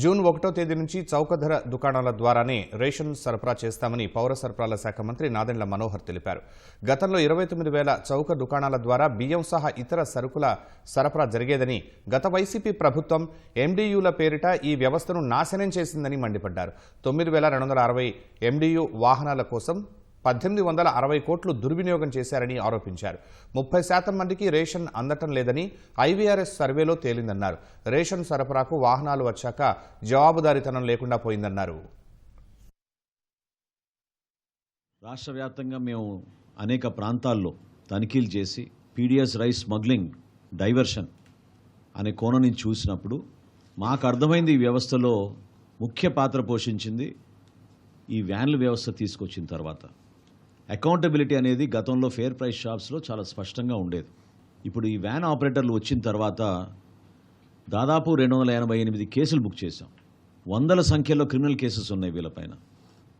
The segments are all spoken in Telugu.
జూన్ ఒకటో తేదీ నుంచి చౌక ధర దుకాణాల ద్వారానే రేషన్ సరఫరా చేస్తామని పౌర సరఫరాల శాఖ మంత్రి నాదెండ్ల మనోహర్ తెలిపారు. గతంలో ఇరవై తొమ్మిది వేల చౌక దుకాణాల ద్వారా బియ్యం సహా ఇతర సరుకుల సరఫరా జరిగేదని గత వైసీపీ ప్రభుత్వం ఎండీయూల పేరిట ఈ వ్యవస్థను నాశనం చేసిందని మండిపడ్డారు. తొమ్మిది వేల రెండు వందల అరవై ఎండీయూ వాహనాల కోసం పద్దెనిమిది వందల అరవై కోట్లు దుర్వినియోగం చేశారని ఆరోపించారు. ముప్పై శాతం మందికి రేషన్ అందటం లేదని ఐవీఆర్ఎస్ సర్వేలో తేలిందన్నారు. రేషన్ సరఫరాకు వాహనాలు వచ్చాక జవాబుదారీతనం లేకుండా పోయిందన్నారు. రాష్ట్ర వ్యాప్తంగా మేము అనేక ప్రాంతాల్లో తనిఖీలు చేసి పీడిఎస్ రైస్ స్మగ్లింగ్ డైవర్షన్ అనే కోణం నుంచి చూసినప్పుడు మాకు అర్థమైంది ఈ వ్యవస్థలో ముఖ్య పాత్ర పోషించింది ఈ వ్యాన్ల వ్యవస్థ తీసుకొచ్చిన తర్వాత. అకౌంటబిలిటీ అనేది గతంలో ఫేర్ ప్రైస్ షాప్స్లో చాలా స్పష్టంగా ఉండేది. ఇప్పుడు ఈ వ్యాన్ ఆపరేటర్లు వచ్చిన తర్వాత దాదాపు రెండు వందల ఎనభై ఎనిమిది కేసులు బుక్ చేశాం. వందల సంఖ్యలో క్రిమినల్ కేసెస్ ఉన్నాయి వీళ్ళపైన.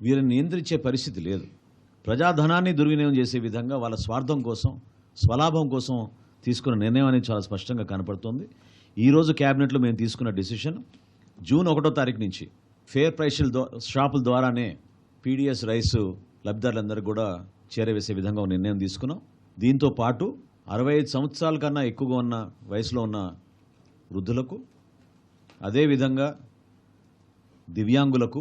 వీరిని నియంత్రించే పరిస్థితి లేదు. ప్రజాధనాన్ని దుర్వినియోగం చేసే విధంగా వాళ్ళ స్వార్థం కోసం స్వలాభం కోసం తీసుకున్న నిర్ణయం అనేది చాలా స్పష్టంగా కనపడుతుంది. ఈరోజు క్యాబినెట్లో మేము తీసుకున్న డిసిషన్ జూన్ ఒకటో తారీఖు నుంచి ఫేర్ ప్రైస్ షాపుల ద్వారానే పీడిఎస్ రైస్ లబ్ధిదారులందరూ కూడా చేరవేసే విధంగా ఒక నిర్ణయం తీసుకున్నాం. దీంతో పాటు అరవై ఐదు సంవత్సరాల కన్నా ఎక్కువగా ఉన్న వయసులో ఉన్న వృద్ధులకు అదేవిధంగా దివ్యాంగులకు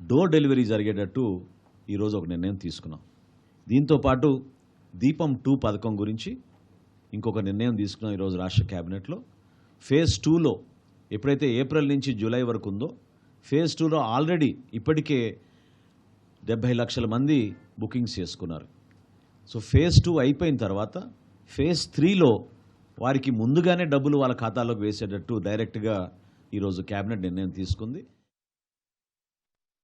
డోర్ డెలివరీ జరిగేటట్టు ఈరోజు ఒక నిర్ణయం తీసుకున్నాం. దీంతో పాటు దీపం టూ పథకం గురించి ఇంకొక నిర్ణయం తీసుకున్నాం ఈరోజు రాష్ట్ర కేబినెట్లో ఫేజ్ టూలో ఎప్పుడైతే ఏప్రిల్ నుంచి జూలై వరకు ఉందో ఫేజ్ టూలో ఆల్రెడీ ఇప్పటికే డెబ్బై లక్షల మంది బుకింగ్స్ చేసుకున్నారు. సో ఫేజ్ టూ అయిపోయిన తర్వాత ఫేజ్ త్రీలో వారికి ముందుగానే డబ్బులు వాళ్ళ ఖాతాలోకి వేసేటట్టు డైరెక్ట్గా ఈరోజు క్యాబినెట్ నిర్ణయం తీసుకుంది.